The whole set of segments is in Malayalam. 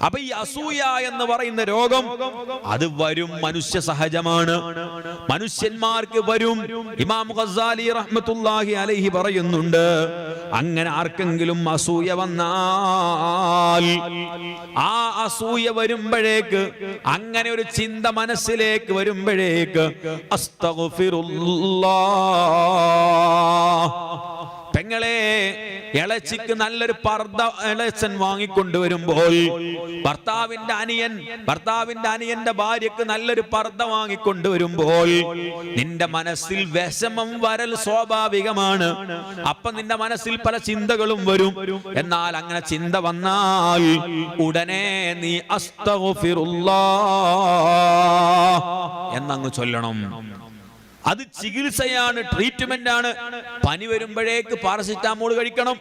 അപ്പൊ ഈ അസൂയ എന്ന് പറയുന്ന രോഗം അത് വരും മനുഷ്യ സഹജമാണ്. മനുഷ്യന്മാർക്ക് വരും. ഇമാം ഖസാലി റഹ്മത്തുല്ലാഹി അലൈഹി പറയുന്നുണ്ട് അങ്ങനെ ആർക്കെങ്കിലും അസൂയ വന്നാൽ ആ അസൂയ വരുമ്പോഴേക്ക് അങ്ങനെ ഒരു ചിന്ത മനസ്സിലേക്ക് വരുമ്പോഴേക്ക് അസ്തഗ്ഫിറുല്ലാഹ്. പെങ്ങളെ ഇളച്ചിക്ക് നല്ലൊരു പർദ്ദ ഇളച്ചൻ വാങ്ങിക്കൊണ്ടുവരുമ്പോൾ ഭർത്താവിന്റെ അനിയൻ ഭർത്താവിന്റെ അനിയന്റെ ഭാര്യക്ക് നല്ലൊരു പർദ്ദ വാങ്ങിക്കൊണ്ടുവരുമ്പോൾ നിന്റെ മനസ്സിൽ വിഷമം വരൽ സ്വാഭാവികമാണ്. അപ്പൊ നിന്റെ മനസ്സിൽ പല ചിന്തകളും വരും. എന്നാൽ അങ്ങനെ ചിന്ത വന്നാൽ ഉടനെ നീ അസ്തഫിറുള്ള എന്നങ്ങ് ചൊല്ലണം. അത് ചികിത്സയാണ് ട്രീറ്റ്മെന്റ് ആണ്. പനി വരുമ്പോഴേക്ക് പാരസിറ്റാമോൾ കഴിക്കണം.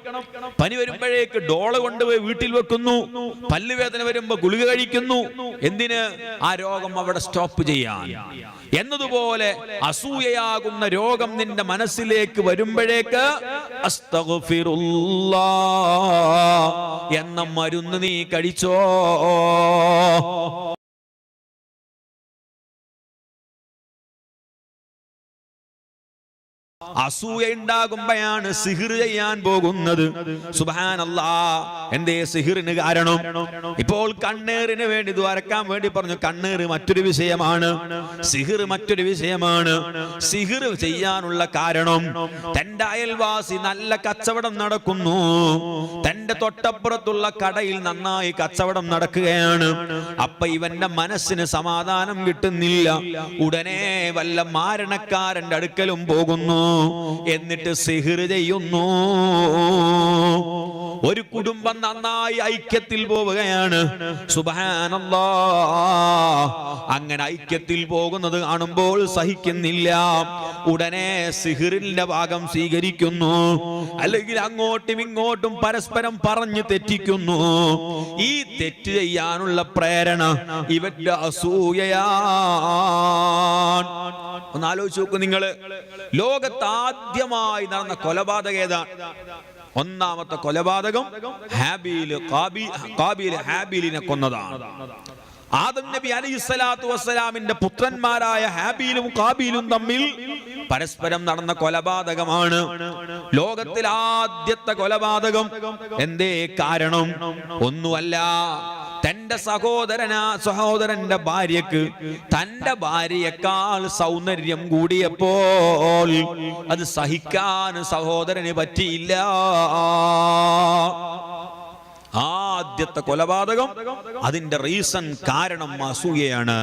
പനി വരുമ്പോഴേക്ക് ഡോള കൊണ്ടുപോയി വീട്ടിൽ വെക്കുന്നു. പല്ലുവേദന വരുമ്പോ ഗുളിക കഴിക്കുന്നു. എന്തിന്? ആ രോഗം അവിടെ സ്റ്റോപ്പ് ചെയ്യാൻ. എന്നതുപോലെ അസൂയയാകുന്ന രോഗം നിന്റെ മനസ്സിലേക്ക് വരുമ്പോഴേക്ക് എന്ന മരുന്ന് നീ കഴിച്ചോ? അസൂയ ഉണ്ടാകുമ്പോഴാണ് സിഹിർ ചെയ്യാൻ പോകുന്നത്. സുബാനല്ലാ എന്തേ സിഹിറിന് കാരണം? ഇപ്പോൾ കണ്ണേറിന് വേണ്ടി ദ്വാരക്കാൻ വേണ്ടി പറഞ്ഞു കണ്ണേറ് മറ്റൊരു വിഷയമാണ്. സിഹിർ മറ്റൊരു വിഷയമാണ്. സിഹിർ ചെയ്യാനുള്ള കാരണം തന്റെ അയൽവാസി നല്ല കച്ചവടം നടക്കുന്നു. തന്റെ തൊട്ടപ്പുറത്തുള്ള കടയിൽ നന്നായി കച്ചവടം നടക്കുകയാണ്. അപ്പൊ ഇവന്റെ മനസ്സിന് സമാധാനം കിട്ടുന്നില്ല. ഉടനെ വല്ല മാരണക്കാരന്റെ അടുക്കലും പോകുന്നു. എന്നിട്ട് സിഹിർ ചെയ്യുന്നു. ഒരു കുടുംബം നന്നായി ഐക്യത്തിൽ പോവുകയാണ്. അങ്ങനെ ഐക്യത്തിൽ പോകുന്നത് കാണുമ്പോൾ സഹിക്കുന്നില്ല. ഉടനെ സിഹിറിന്റെ ഭാഗം സ്വീകരിക്കുന്നു. അല്ലെങ്കിൽ അങ്ങോട്ടും ഇങ്ങോട്ടും പരസ്പരം പറഞ്ഞു തെറ്റിക്കുന്നു. ഈ തെറ്റ് ചെയ്യാനുള്ള പ്രേരണ ഇവന്റെ അസൂയയാണ്. ഒന്ന് ആലോചിച്ച് നോക്കൂ നിങ്ങൾ. ലോകത്താദ്യമായി നടന്ന കൊലപാതക ഏതാണ്? ഒന്നാമത്തെ കൊലപാതകം ഹാബീൽ കാബി കാബീൽ ഹാബീലിനെ കൊന്നതാണ്. ആദം നബി അലൈഹി സ്വലാത്തു വസ്സലാമിന്റെ പുത്രന്മാരായ ഹാബീലും കാബീലും തമ്മിൽ പരസ്പരം നടന്ന കൊലപാതകമാണ്. ലോകത്തിൽ ആദ്യത്തെ കൊലപാതകം എന്തേ? കാരണം ഒന്നുമല്ല. തന്റെ സഹോദരനാ സഹോദരന്റെ ഭാര്യക്ക് തന്റെ ഭാര്യയെക്കാൾ സൗന്ദര്യം കൂടിയപ്പോൾ അത് സഹിക്കാൻ സഹോദരന് പറ്റിയില്ല. ആദ്യത്തെ കൊലപാതകം അതിന്റെ റീസൺ കാരണം അസൂയയാണ്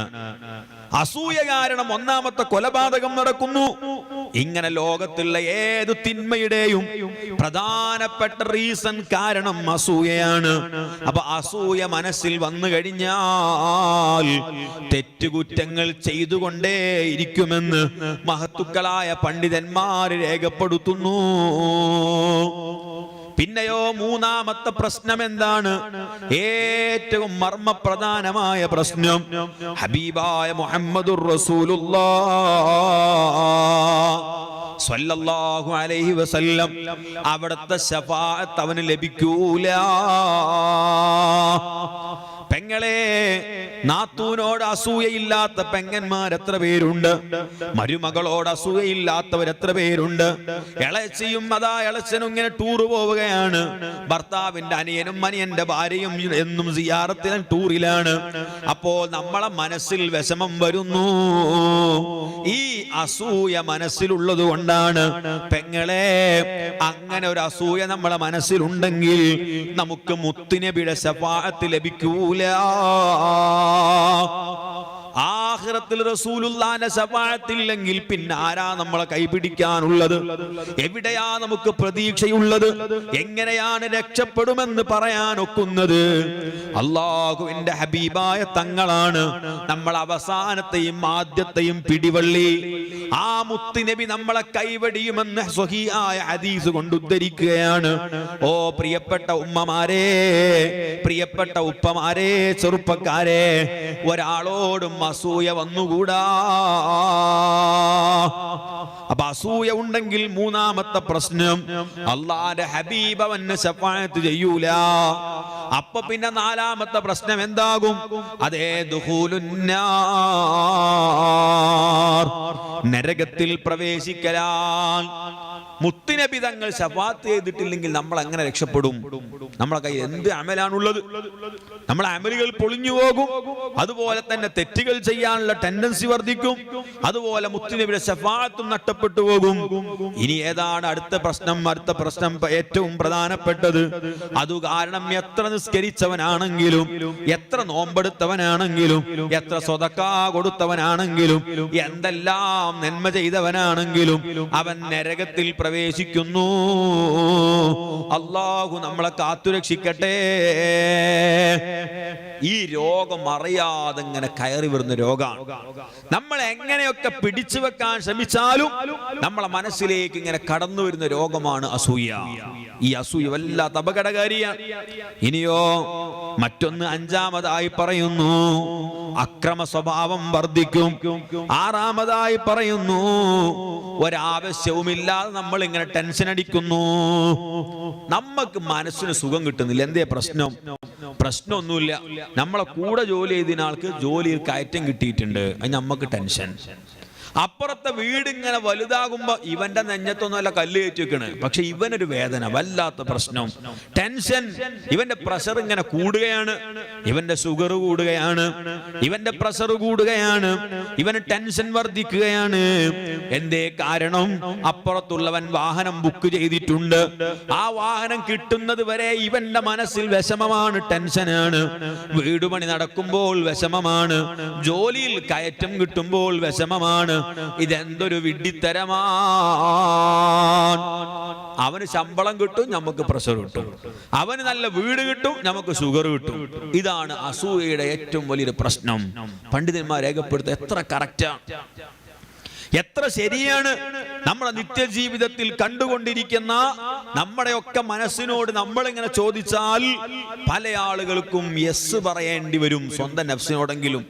അസൂയ കാരണം ഒന്നാമത്തെ കൊലപാതകം നടക്കുന്നു. ഇങ്ങനെ ലോകത്തുള്ള ഏത് തിന്മയുടെയും പ്രധാനപ്പെട്ട റീസൺ കാരണം അസൂയയാണ്. അപ്പൊ അസൂയ മനസ്സിൽ വന്നു കഴിഞ്ഞാൽ തെറ്റുകുറ്റങ്ങൾ ചെയ്തുകൊണ്ടേയിരിക്കുമെന്ന് മഹത്തുക്കളായ പണ്ഡിതന്മാർ രേഖപ്പെടുത്തുന്നു. പിന്നെയോ മൂന്നാമത്തെ പ്രശ്നം എന്താണ് ഏറ്റവും മർമ്മപ്രധാനമായ പ്രശ്നം. ഹബീബായ മുഹമ്മദുർ റസൂലുള്ളാ സല്ലല്ലാഹു അലൈഹി വസല്ലം. അവിടുത്തെ ശഫാഅത്ത് അവന് ലഭിക്കൂല. പെങ്ങളെ നാത്തൂനോട് അസൂയയില്ലാത്ത പെങ്ങന്മാർ എത്ര പേരുണ്ട്? മരുമകളോട് അസൂയയില്ലാത്തവർ എത്ര പേരുണ്ട്? ഇളച്ചിയും അതാ ഇളച്ചനും ഇങ്ങനെ ടൂർ പോവുകയാണ്. ഭർത്താവിന്റെ അനിയനും അനിയന്റെ ഭാര്യയും എന്നും സിയാറത്തിന് ടൂറിലാണ് അപ്പോൾ നമ്മളെ മനസ്സിൽ വിഷമം വരുന്നു. ഈ അസൂയ മനസ്സിലുള്ളത് കൊണ്ടാണ്. പെങ്ങളെ അങ്ങനെ ഒരു അസൂയ നമ്മളെ മനസ്സിലുണ്ടെങ്കിൽ നമുക്ക് മുത്തിനെ പിഴ ശപാത്ത് ലഭിക്കൂല. ആഖിറത്തിൽ റസൂലുള്ളാന്റെ ശഫാഅത്തില്ലെങ്കിൽ പിന്നെ ആരാ നമ്മളെ കൈപിടിക്കാനുള്ളത്? എവിടെയാ നമുക്ക് പ്രതീക്ഷയുള്ളത്? എങ്ങനെയാണ് രക്ഷപ്പെടുമെന്ന് പറയാൻ ഒക്കുന്നത് അള്ളാഹുവിന്റെ ഹബീബായ തങ്ങളാണ് നമ്മൾ അവസാനത്തെയും ആദ്യത്തെയും പിടിവള്ളി. ആ മുത്തുനബി നമ്മളെ കൈവടിയുമെന്ന് സ്വഹിയായ ഹദീസ് കൊണ്ട് ഉദ്ധരിക്കുകയാണ്. ഓ പ്രിയപ്പെട്ട ഉമ്മമാരെ പ്രിയപ്പെട്ട ഉപ്പമാരെ ചെറുപ്പക്കാരെ ഒരാളോടും അസൂയ വന്നുകൂടാ. അപ്പൊ അസൂയ ഉണ്ടെങ്കിൽ മൂന്നാമത്തെ പ്രശ്നം അള്ളാന്റെ ഹബീബ് അവന് ശഫായത്ത് ചെയ്യൂല. അപ്പൊ പിന്നെ നാലാമത്തെ പ്രശ്നം എന്താകും? അതേ നരകത്തിൽ പ്രവേശിക്കലാൽ മുത്തുനബി തങ്ങൾ ശഫാത്ത് ചെയ്തിട്ടില്ലെങ്കിൽ നമ്മൾ എങ്ങനെ രക്ഷപ്പെടും? നമ്മളെ കയ്യിൽ എന്ത് അമലാണുള്ളത്? നമ്മളെ അമലുകൾ പൊളിഞ്ഞു പോകും. അതുപോലെ തന്നെ തെറ്റുകൾ ചെയ്യാനുള്ള ടെൻഡൻസി വർദ്ധിക്കും. അതുപോലെ മുത്തുനബിയുടെ ശഫാത്തും നഷ്ടപ്പെട്ടു പോകും. ഇനി ഏതാണ് അടുത്ത പ്രശ്നം? അടുത്ത പ്രശ്നം ഏറ്റവും പ്രധാനപ്പെട്ടത്. അത് കാരണം എത്ര നിസ്കരിച്ചവനാണെങ്കിലും എത്ര നോമ്പെടുത്തവനാണെങ്കിലും എത്ര സ്വതക്ക കൊടുത്തവനാണെങ്കിലും എന്തെല്ലാം നന്മ ചെയ്തവനാണെങ്കിലും അവൻ നരകത്തിൽ പ്രവേശിക്കുന്നു. അള്ളാഹു നമ്മളെ കാത്തുരക്ഷിക്കട്ടെ ഈ രോഗം അറിയാതെ ഇങ്ങനെ കയറി വരുന്ന രോഗമാണ്. നമ്മൾ എങ്ങനെയൊക്കെ പിടിച്ചു വെക്കാൻ ശ്രമിച്ചാലും നമ്മളെ മനസ്സിലേക്ക് ഇങ്ങനെ കടന്നു വരുന്ന രോഗമാണ് അസൂയ. ഈ അസൂയ വല്ലാത്ത അപകടകാരിയാണ്. ഇനിയോ മറ്റൊന്ന് അഞ്ചാമതായി പറയുന്നു. അക്രമ സ്വഭാവം വർദ്ധിക്കും. ആറാമതായി പറയുന്നു. ഒരാവശ്യവുമില്ലാതെ നമ്മൾ ഇങ്ങനെ ടെൻഷൻ അടിക്കുന്നു. നമുക്ക് മനസ്സിന് സുഖം കിട്ടുന്നില്ല. എന്തേ പ്രശ്നം? പ്രശ്നമൊന്നുമില്ല. നമ്മളെ കൂടെ ജോലി ചെയ്തിന ആൾക്ക് ജോലിയിൽ കയറ്റം കിട്ടിയിട്ടുണ്ട്. അത് നമുക്ക് ടെൻഷൻ അപ്പുറത്തെ വീട് ഇങ്ങനെ വലുതാകുമ്പോ ഇവന്റെ നെഞ്ഞത്തൊന്നുമല്ല കല്ല് കയറ്റി വെക്കണ് പക്ഷെ ഇവനൊരു വേദന വല്ലാത്ത പ്രശ്നം. ടെൻഷൻ ഇവന്റെ പ്രഷർ ഇങ്ങനെ കൂടുകയാണ്. ഇവന്റെ ഷുഗർ കൂടുകയാണ്. ഇവന്റെ പ്രഷർ കൂടുകയാണ്. ഇവന് ടെൻഷൻ വർദ്ധിക്കുകയാണ്. എന്തേ കാരണം? അപ്പുറത്തുള്ളവൻ വാഹനം ബുക്ക് ചെയ്തിട്ടുണ്ട്. ആ വാഹനം കിട്ടുന്നത് വരെ ഇവന്റെ മനസ്സിൽ വിഷമമാണ് ടെൻഷനാണ് വീടുപണി നടക്കുമ്പോൾ വിഷമമാണ്. ജോലിയിൽ കയറ്റം കിട്ടുമ്പോൾ വിഷമമാണ്. ഇതെന്തൊരു വിഡ്ഢിത്തരമാണ് അവന് ശമ്പളം കിട്ടും നമുക്ക് പ്രഷർ കിട്ടും. അവന് നല്ല വീട് കിട്ടും നമുക്ക് ഷുഗർ കിട്ടും. ഇതാണ് അസൂയയുടെ ഏറ്റവും വലിയൊരു പ്രശ്നം. പണ്ഡിതന്മാർ രേഖപ്പെടുത്ത എത്ര കറക്റ്റാണ് എത്ര ശരിയാണ്. നമ്മുടെ നിത്യജീവിതത്തിൽ കണ്ടുകൊണ്ടിരിക്കുന്ന നമ്മുടെയൊക്കെ മനസ്സിനോട് നമ്മളിങ്ങനെ ചോദിച്ചാൽ പല ആളുകൾക്കും യെസ് പറയേണ്ടി വരും. സ്വന്തം നഫ്സിനോടെങ്കിലും.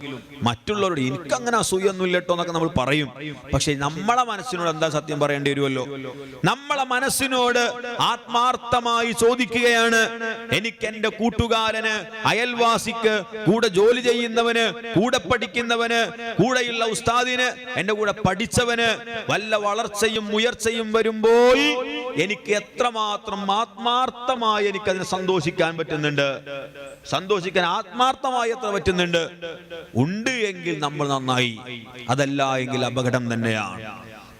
മറ്റുള്ളവരോട് എനിക്കങ്ങനെ അസൂയൊന്നും ഇല്ലട്ടോ എന്നൊക്കെ നമ്മൾ പറയും. പക്ഷെ നമ്മളെ മനസ്സിനോട് എന്താ സത്യം പറയേണ്ടി വരുമല്ലോ? നമ്മളെ മനസ്സിനോട് ആത്മാർത്ഥമായി ചോദിക്കുകയാണ്. എനിക്ക് എന്റെ കൂട്ടുകാരന് അയൽവാസിക്ക് കൂടെ ജോലി ചെയ്യുന്നവന് കൂടെ പഠിക്കുന്നവന് കൂടെയുള്ള ഉസ്താദിന് എന്റെ കൂടെ പഠിച്ചവന് വല്ല വളർച്ചയും ഉയർച്ചയും വരുമ്പോൾ എനിക്ക് എത്രമാത്രം ആത്മാർത്ഥമായി എനിക്ക് അതിനെ സന്തോഷിക്കാൻ പറ്റുന്നുണ്ട്? സന്തോഷിക്കാൻ ആത്മാർത്ഥമായി എത്ര പറ്റുന്നുണ്ട്? ഉണ്ട് എങ്കിൽ നമ്മൾ നന്നായി. അതല്ല എങ്കിൽ അപകടം തന്നെയാണ്.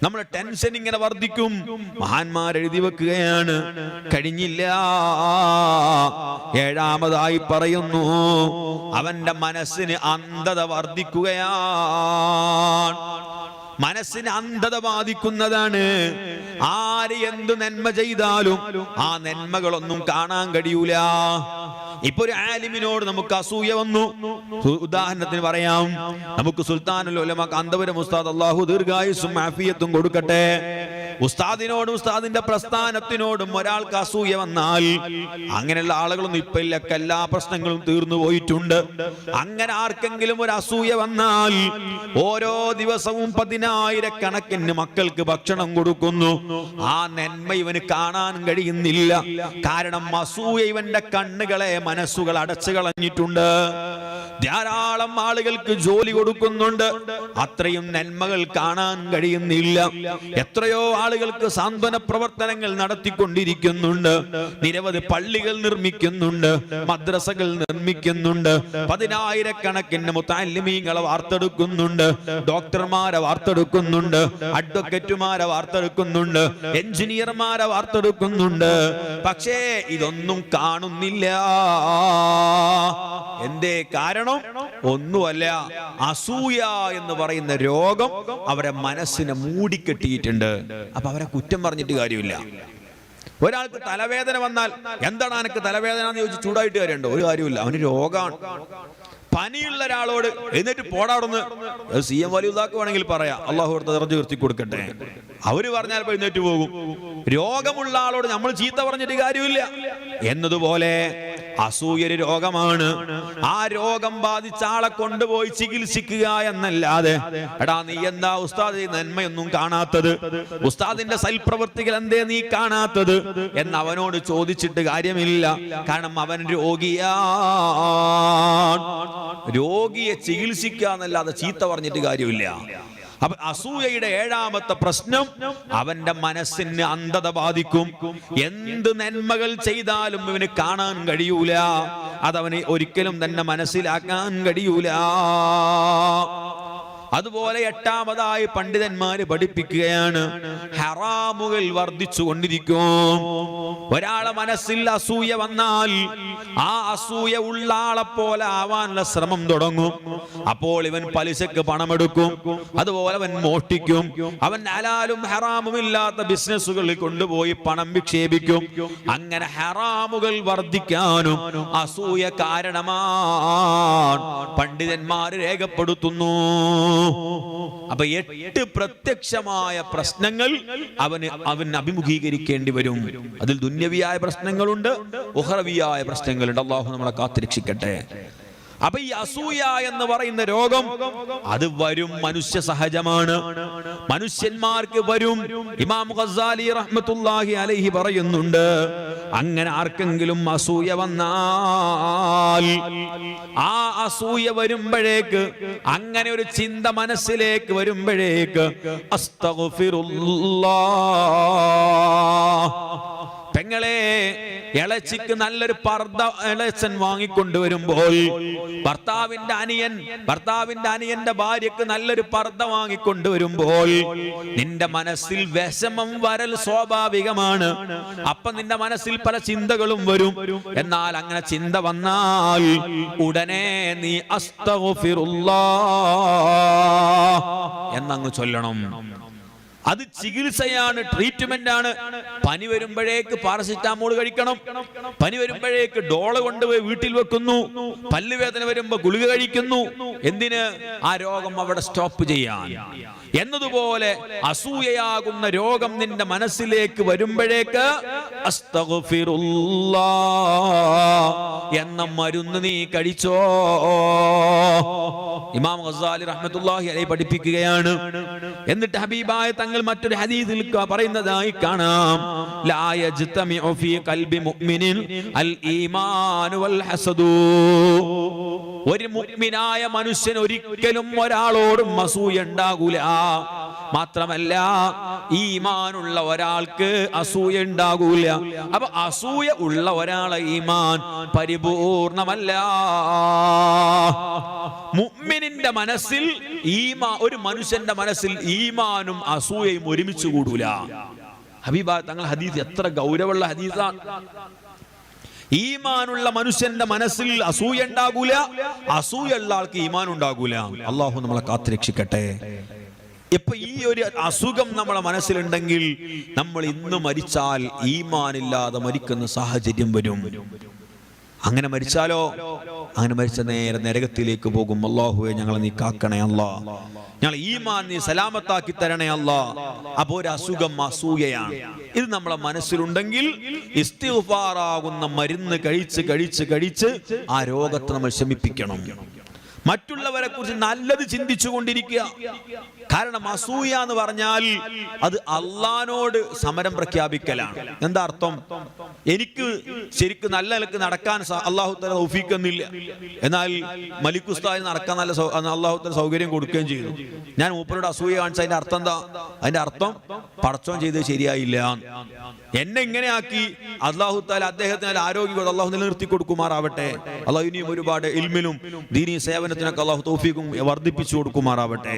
നമ്മുടെ ടെൻഷൻ ഇങ്ങനെ വർദ്ധിക്കും. മഹാന്മാർ എഴുതി വെക്കുകയാണ്. കഴിഞ്ഞില്ല. ഏഴാമതായി പറയുന്നു അവന്റെ മനസ്സിന് അന്ധത വർദ്ധിക്കുകയാണ്. മനസ്സിന് അന്ധത ബാധിക്കുന്നതാണ്. ആര് എന്തു നന്മ ചെയ്താലും ആ നന്മകളൊന്നും കാണാൻ കഴിയൂല. ഇപ്പൊ ഒരു ആലിമിനോട് നമുക്ക് അസൂയ വന്നു. ഉദാഹരണത്തിന് പറയാം. നമുക്ക് സുൽത്താനുൽ ഉലമ കാന്തപുരം ഉസ്താദ് അള്ളാഹു ദീർഘായുസും കൊടുക്കട്ടെ. ഉസ്താദിനോടും ഉസ്താദിന്റെ പ്രസ്ഥാനത്തിനോടും ഒരാൾക്ക് അസൂയ വന്നാൽ അങ്ങനെയുള്ള ആളുകളൊന്നും ഇപ്പൊ ഇല്ലൊക്കെ എല്ലാ പ്രശ്നങ്ങളും തീർന്നു പോയിട്ടുണ്ട്. അങ്ങനെ ആർക്കെങ്കിലും ഒരു അസൂയ വന്നാൽ ഓരോ ദിവസവും പതിനായിരക്കണക്കിന് മക്കൾക്ക് ഭക്ഷണം കൊടുക്കുന്നു. ആ നന്മ ഇവന് കാണാൻ കഴിയുന്നില്ല. കാരണം അസൂയ ഇവന്റെ കണ്ണുകളെ മനസ്സുകൾ അടച്ചു കളഞ്ഞിട്ടുണ്ട് ധാരാളം ആളുകൾക്ക് ജോലി കൊടുക്കുന്നുണ്ട്. അത്രയും നന്മകൾ കാണാൻ കഴിയുന്നില്ല. എത്രയോ ആളുകൾക്ക് സാന്ത്വന പ്രവർത്തനങ്ങൾ നടത്തിക്കൊണ്ടിരിക്കുന്നുണ്ട്. നിരവധി പള്ളികൾ നിർമ്മിക്കുന്നുണ്ട്. മദ്രസകൾ നിർമ്മിക്കുന്നുണ്ട്. പതിനായിരക്കണക്കിന് മുത്താലിമീങ്ങളെ വാർത്തെടുക്കുന്നുണ്ട്. ഡോക്ടർമാരെ വാർത്തെടുക്കുന്നുണ്ട്. അഡ്വക്കേറ്റുമാരെ വാർത്തെടുക്കുന്നുണ്ട്. എഞ്ചിനീയർമാരെ വാർത്തെടുക്കുന്നുണ്ട്. പക്ഷേ ഇതൊന്നും കാണുന്നില്ല. എന്തേ കാരണം? ഒന്നുമല്ല. അസൂയ എന്ന് പറയുന്ന രോഗം അവരെ മനസ്സിനെ മൂടിക്കെട്ടിയിട്ടുണ്ട്. അപ്പൊ അവരെ കുറ്റം പറഞ്ഞിട്ട് കാര്യമില്ല. ഒരാൾക്ക് തലവേദന വന്നാൽ എന്താണ് എനിക്ക് തലവേദന എന്ന് ചോദിച്ച് ചൂടായിട്ട് കാര്യമുണ്ടോ ഒരു കാര്യമില്ല അവന് രോഗമാണ്. പനിയുള്ള ഒരാളോട് എന്നിട്ട് പോടാടുന്ന്. സി എം വലിയതാക്കുവാണെങ്കിൽ പറയാം. അള്ളാഹു അടുത്ത് നിറഞ്ഞു നിർത്തി കൊടുക്കട്ടെ. അവർ പറഞ്ഞാൽ എഴുന്നേറ്റ് പോകും. രോഗമുള്ള ആളോട് നമ്മൾ ചീത്ത പറഞ്ഞിട്ട് കാര്യമില്ല. എന്നതുപോലെ അസൂയൊരു രോഗമാണ്. ആ രോഗം ബാധിച്ച ആളെ കൊണ്ടുപോയി ചികിത്സിക്കുക എന്നല്ലാതെ. എടാ നീ എന്താ ഉസ്താദ് നന്മയൊന്നും കാണാത്തത്? ഉസ്താദിന്റെ സൽപ്രവൃത്തികൾ എന്തേ നീ കാണാത്തത്? എന്ന് അവനോട് ചോദിച്ചിട്ട് കാര്യമില്ല. കാരണം അവൻ രോഗിയാ രോഗിയെ ചികിത്സിക്കുക എന്നല്ലാതെ ചീത്ത പറഞ്ഞിട്ട് കാര്യമില്ല. അപ്പൊ അസൂയയുടെ ഏഴാമത്തെ പ്രശ്നം അവന്റെ മനസ്സിന് അന്ധത ബാധിക്കും. എന്ത് നന്മകൾ ചെയ്താലും ഇവന് കാണാൻ കഴിയൂല. അതവന് ഒരിക്കലും തന്നെ മനസ്സിലാക്കാൻ കഴിയൂല. അതുപോലെ എട്ടാമതായി പണ്ഡിതന്മാര് പഠിപ്പിക്കുകയാണ്. ഹറാമുകൾ വർദ്ധിച്ചു കൊണ്ടിരിക്കും ഒരാളെ മനസ്സിൽ അസൂയ വന്നാൽ ആ അസൂയ ഉള്ള ആളെ പോലെ ആവാനുള്ള ശ്രമം തുടങ്ങും. അപ്പോൾ ഇവൻ പലിശക്ക് പണമെടുക്കും. അതുപോലെ അവൻ മോഷ്ടിക്കും. അവൻ ഹലാലും ഹറാമും ഇല്ലാത്ത ബിസിനസ്സുകളിൽ കൊണ്ടുപോയി പണം വിക്ഷേപിക്കും. അങ്ങനെ ഹറാമുകൾ വർദ്ധിക്കാനും അസൂയ കാരണമാ പണ്ഡിതന്മാര് രേഖപ്പെടുത്തുന്നു. അപ്പൊ എട്ട് പ്രത്യക്ഷമായ പ്രശ്നങ്ങൾ അവന് അവൻ അഭിമുഖീകരിക്കേണ്ടി വരും. അതിൽ ദുന്യവിയായ പ്രശ്നങ്ങളുണ്ട് ഉഹറവിയായ പ്രശ്നങ്ങളുണ്ട്. അള്ളാഹു നമ്മളെ കാത്തിരക്ഷിക്കട്ടെ. അപ്പൊ ഈ അസൂയ എന്ന് പറയുന്ന രോഗം അത് വരും മനുഷ്യ സഹജമാണ്. മനുഷ്യന്മാർക്ക് വരും. ഇമാം ഖസാലി റഹ്മത്തുല്ലാഹി അലൈഹി പറയുന്നുണ്ട് അങ്ങനെ ആർക്കെങ്കിലും അസൂയ വന്നാൽ ആ അസൂയ വരുമ്പോഴേക്ക് അങ്ങനെ ഒരു ചിന്ത മനസ്സിലേക്ക് വരുമ്പോഴേക്ക് അസ്തഗ്ഫിറുല്ലാഹ്. പെങ്ങളെ ഇളച്ചിക്ക് നല്ലൊരു പർദ്ദ ഇളച്ചൻ വാങ്ങിക്കൊണ്ടുവരുമ്പോൾ ഭർത്താവിന്റെ അനിയൻ ഭർത്താവിന്റെ അനിയന്റെ ഭാര്യക്ക് നല്ലൊരു പർദ്ദ വാങ്ങിക്കൊണ്ടുവരുമ്പോൾ നിന്റെ മനസ്സിൽ വിഷമം വരൽ സ്വാഭാവികമാണ്. അപ്പൊ നിന്റെ മനസ്സിൽ പല ചിന്തകളും വരും. എന്നാൽ അങ്ങനെ ചിന്ത വന്നാൽ ഉടനെ നീ അസ്തഫിറുള്ള എന്നങ്ങ് ചൊല്ലണം. അത് ചികിത്സയാണ് ട്രീറ്റ്മെന്റ് ആണ്. പനി വരുമ്പോഴേക്ക് പാരസിറ്റാമോൾ കഴിക്കണം. പനി വരുമ്പോഴേക്ക് ഡോള കൊണ്ടുപോയി വീട്ടിൽ വെക്കുന്നു. പല്ലുവേദന വരുമ്പോ ഗുളിക കഴിക്കുന്നു. എന്തിന്? ആ രോഗം അവിടെ സ്റ്റോപ്പ് ചെയ്യാൻ. എന്നതുപോലെ അസൂയയാകുന്ന രോഗം നിന്റെ മനസ്സിലേക്ക് വരുമ്പോഴേക്ക് എന്ന മരുന്ന് നീ കഴിച്ചോ. ഇമാം ഖസാലി റഹ്മത്തുള്ളാഹി അലൈഹി പഠിപ്പിക്കുകയാണ്. എന്നിട്ട് ഹബീബായ തങ്ങൾ മറ്റൊരു ഹദീസിൽ പറയുന്നതായി കാണാം. ലാ യജ്തമിഉ ഫീ ഖൽബി മുഅ്മിനിൻ അൽ ഈമാനു വൽ ഹസദു. ഒരു മുഗ്മിനായ മനുഷ്യൻ ഒരിക്കലും ഒരാളോടും അസൂയ ഉണ്ടാകൂല. മാത്രമല്ല ഈമാനുള്ള ഒരാൾക്ക് അസൂയ ഉണ്ടാകൂല. അപ്പൊ അസൂയ ഉള്ള ഒരാളെ ഈമാൻ പരിപൂർണമല്ല. മുഗ്മിനിന്റെ മനസ്സിൽ ഈമാ ഒരു മനുഷ്യന്റെ മനസ്സിൽ ഈമാനും അസൂയയും ഒരുമിച്ച് കൂടൂല. ഹബീബ തങ്ങൾ ഹദീസ് എത്ര ഗൗരവമുള്ള ഹദീസാണ് ഈമാനുള്ള മനുഷ്യന്റെ മനസ്സിൽ അസൂയ ഉണ്ടാകൂല അസൂയുള്ള ആൾക്ക് ഈമാൻ ഉണ്ടാകൂല. അള്ളാഹു നമ്മളെ കാത്തുരക്ഷിക്കട്ടെ ഇപ്പൊ ഈ ഒരു അസുഖം നമ്മളെ മനസ്സിലുണ്ടെങ്കിൽ നമ്മൾ ഇന്ന് മരിച്ചാൽ ഈമാനില്ലാതെ മരിക്കുന്ന സാഹചര്യം വരും. അങ്ങനെ മരിച്ചാലോ? അങ്ങനെ മരിച്ച നേരെ നരകത്തിലേക്ക് പോകും. അള്ളാഹുവെ ഞങ്ങളെ നീ കാക്കണേ അല്ലാ. ഞങ്ങൾ ഈമാൻ നീ സലാമത്താക്കി തരണേ അല്ലാ. അപ്പോ ഒരു അസുഖം അസൂയയാണ്. ഇത് നമ്മളെ മനസ്സിലുണ്ടെങ്കിൽ ഇസ്തിഫാറാകുന്ന മരുന്ന് കഴിച്ച് കഴിച്ച് കഴിച്ച് ആ രോഗത്തെ നമ്മൾ ശമിപ്പിക്കണം. മറ്റുള്ളവരെ കുറിച്ച് നല്ലത് ചിന്തിച്ചു കൊണ്ടിരിക്കുക കാരണം അസൂയ എന്ന് പറഞ്ഞാൽ അത് അള്ളഹാനോട് സമരം പ്രഖ്യാപിക്കലാണ്. എന്താ അർത്ഥം? എനിക്ക് ശരിക്കും നല്ല നിലയ്ക്ക് നടക്കാൻ അള്ളാഹു തല തൗഫീഖെന്നില്ല എന്നാൽ മലിക്കുസ്താൻ നടക്കാൻ നല്ല അള്ളാഹു സൗകര്യം കൊടുക്കുകയും ചെയ്തു. ഞാൻ മൂപ്പരോട് അസൂയ കാണിച്ച അതിന്റെ അർത്ഥം എന്താ? അതിന്റെ അർത്ഥം പടച്ചോൻ ചെയ്തത് ശരിയായില്ല. എന്നെ ഇങ്ങനെ ആക്കി അള്ളാഹു താല അദ്ദേഹത്തിന് ആരോഗ്യം അള്ളാഹു നിലനിർത്തി കൊടുക്കുമാറാവട്ടെ. അള്ളാഹു ഇനിയും ഒരുപാട് ഇൽമിലും ദീനീ സേവനത്തിനൊക്കെ അള്ളാഹു തോഫിക്കും വർദ്ധിപ്പിച്ചു കൊടുക്കുമാറാവട്ടെ.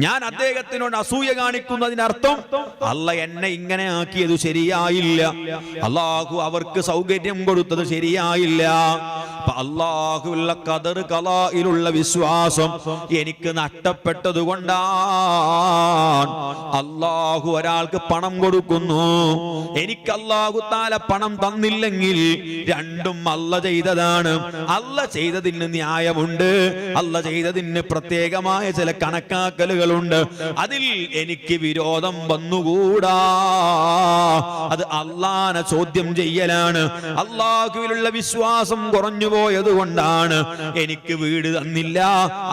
ഞാൻ അദ്ദേഹത്തിനോട് അസൂയ കാണിക്കുന്നതിനർത്ഥം അല്ല എന്നെ ഇങ്ങനെ ആക്കിയത് ശരിയായില്ല. അള്ളാഹു അവർക്ക് സൗകര്യം കൊടുത്തത് ശരിയായില്ല. അപ്പൊ കതർ കലായിലുള്ള വിശ്വാസം എനിക്ക് നഷ്ടപ്പെട്ടത് കൊണ്ടാണ് അള്ളാഹു ഒരാൾക്ക് പണം കൊടുക്കുന്നു. എനിക്ക് അള്ളാഹു താല പണം തന്നില്ലെങ്കിൽ രണ്ടും അല്ല ചെയ്തതാണ്. അല്ല ചെയ്തതിന് ന്യായമുണ്ട്. അല്ല ചെയ്തതിന് പ്രത്യേകമായ ചില കണക്കാക്കലുകളുണ്ട്. അതിൽ എനിക്ക് വിരോധം വന്നുകൂടാ. അത് അള്ളാനെ ചോദ്യം ചെയ്യലാണ്. അള്ളാഹുവിലുള്ള വിശ്വാസം കുറഞ്ഞു പോയത് കൊണ്ടാണ് എനിക്ക് വീട് തന്നില്ല.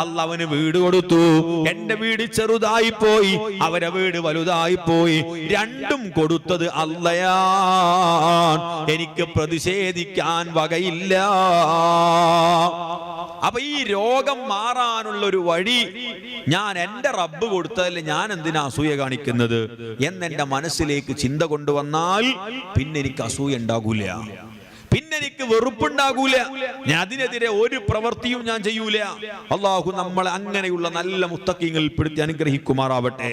അള്ളവന് വീട് കൊടുത്തു. എന്റെ വീട് ചെറുതായി പോയി. അവരെ വീട് വലുതായി പോയി. രണ്ടും കൊടുത്തത് അല്ലയാ എനിക്ക് പ്രതിഷേധിക്കാൻ വകയില്ല. അപ്പൊ ഈ രോഗം മാറാനുള്ള ഒരു വഴി ഞാൻ എന്റെ റബ്ബ് കൊടുത്തതല്ലേ ഞാൻ എന്തിനാ അസൂയ കാണിക്കുന്നത്? എന്നെന്റെ മനസ്സിലേക്ക് ചിന്ത കൊണ്ടുവന്നാൽ പിന്നെ എനിക്ക് അസൂയ ഉണ്ടാകൂല. പിന്നെ എനിക്ക് വെറുപ്പുണ്ടാകൂല. ഞാൻ അതിനെതിരെ ഒരു പ്രവൃത്തിയും ഞാൻ ചെയ്യൂല. അള്ളാഹു നമ്മളെ അങ്ങനെയുള്ള നല്ല മുത്തക്കിങ്ങളിൽ പെടുത്തി അനുഗ്രഹിക്കുമാറാവട്ടെ.